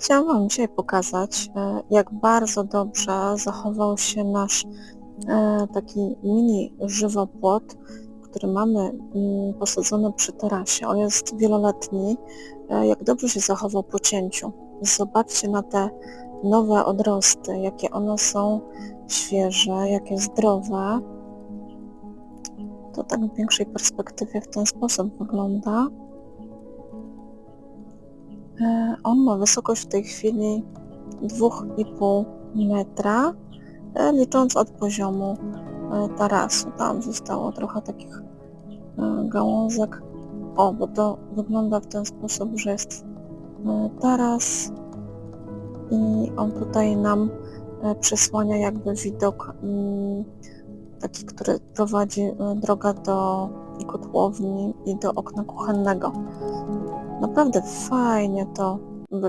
Chciałam Wam dzisiaj pokazać, e, jak bardzo dobrze zachował się nasz e, taki mini żywopłot, który mamy mm, posadzony przy tarasie. On jest wieloletni. E, Jak dobrze się zachował po cięciu. Zobaczcie na te nowe odrosty, jakie one są świeże, jakie zdrowe. To tak w większej perspektywie w ten sposób wygląda. On ma wysokość w tej chwili 2,5 metra, e, licząc od poziomu e, tarasu. Tam zostało trochę takich e, gałązek. O, bo to wygląda w ten sposób, że jest taras i on tutaj nam przysłania jakby widok mm, taki, który prowadzi droga do kotłowni i do okna kuchennego. Naprawdę fajnie to the